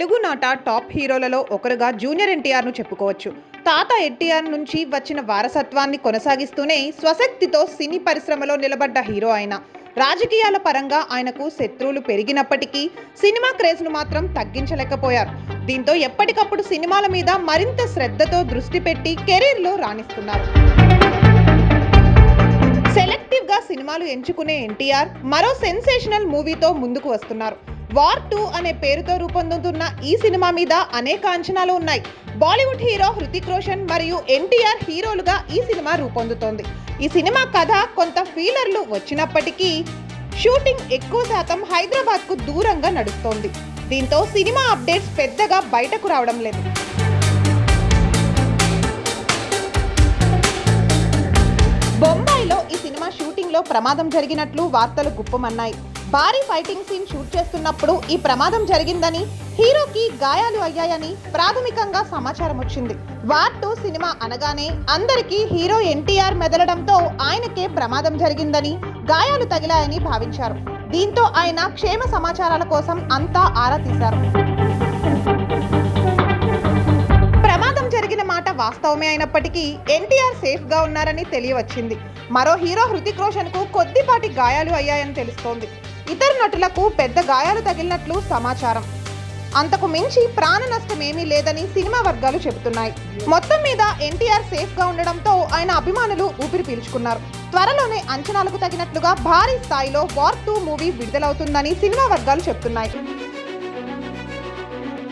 తెలుగునాట top హీరోలలో ఒకరుగా junior ఎన్టీఆర్ను చెప్పుకోవచ్చు. తాత ఎన్టీఆర్ నుంచి వచ్చిన వారసత్వాన్ని కొనసాగిస్తూనే స్వశక్తితో సినీ పరిశ్రమలో నిలబడ్డ హీరో ఆయన. రాజకీయాల పరంగా ఆయనకు శత్రువులు పెరిగినప్పటికీ సినిమా క్రేజ్ను మాత్రం తగ్గించలేకపోయారు. దీంతో ఎప్పటికప్పుడు సినిమాల మీద మరింత శ్రద్ధతో దృష్టి పెట్టి కెరీర్లో రాణిస్తున్నారు. సెలెక్టివ్గా సినిమాలు ఎంచుకునే ఎన్టీఆర్ మరో సెన్సేషనల్ మూవీతో ముందుకు వస్తున్నారు. వార్ టూ అనే పేరుతో రూపొందుతున్న ఈ సినిమా మీద అనేక అంచనాలు ఉన్నాయి. బాలీవుడ్ హీరో హృతిక్ రోషన్ మరియు ఎన్టీఆర్ హీరోలుగా ఈ సినిమా రూపొందుతోంది. ఈ సినిమా కథ కొంత ఫీలర్లు వచ్చినప్పటికీ షూటింగ్ ఎక్కువ శాతం హైదరాబాద్కు దూరంగా నడుస్తోంది. దీంతో సినిమా అప్డేట్స్ పెద్దగా బయటకు రావడం లేదు. బొంబాయిలో ఈ సినిమా షూటింగ్లో ప్రమాదం జరిగినట్లు వార్తలు గుప్పమన్నాయి. భారీ ఫైటింగ్ సీన్ షూట్ చేస్తున్నప్పుడు ఈ ప్రమాదం జరిగిందని హీరోకి గాయాలు అయ్యాయని ప్రాథమికంగా సమాచారం వచ్చింది. వార్ టూ సినిమా అనగానే అందరికీ హీరో ఎన్టీఆర్ మెదలడంతో ఆయనకే ప్రమాదం జరిగిందని గాయాలు తగిలాయని భావించారు. దీంతో ఆయన క్షేమ సమాచారాల కోసం అంతా ఆరా తీశారు. వాస్తవమే అయినప్పటికీ ఎన్టీఆర్ సేఫ్గా ఉన్నారని తెలియవచ్చింది. మరో హీరో హృతిక్ రోషన్కు కొద్దిపాటి గాయాలు అయ్యాయని తెలుస్తోంది. ఇతర నటులకు పెద్ద గాయాలు తగిలినట్లు సమాచారం. అంతకు మించి ప్రాణ నష్టం ఏమీ లేదని సినిమా వర్గాలు చెబుతున్నాయి. మొత్తం మీద ఎన్టీఆర్ సేఫ్గా ఉండడంతో ఆయన అభిమానులు ఊపిరి పీల్చుకున్నారు. త్వరలోనే అంచనాలకు తగినట్లుగా భారీ స్థాయిలో వార్ టూ మూవీ విడుదలవుతుందని సినిమా వర్గాలు చెప్తున్నాయి.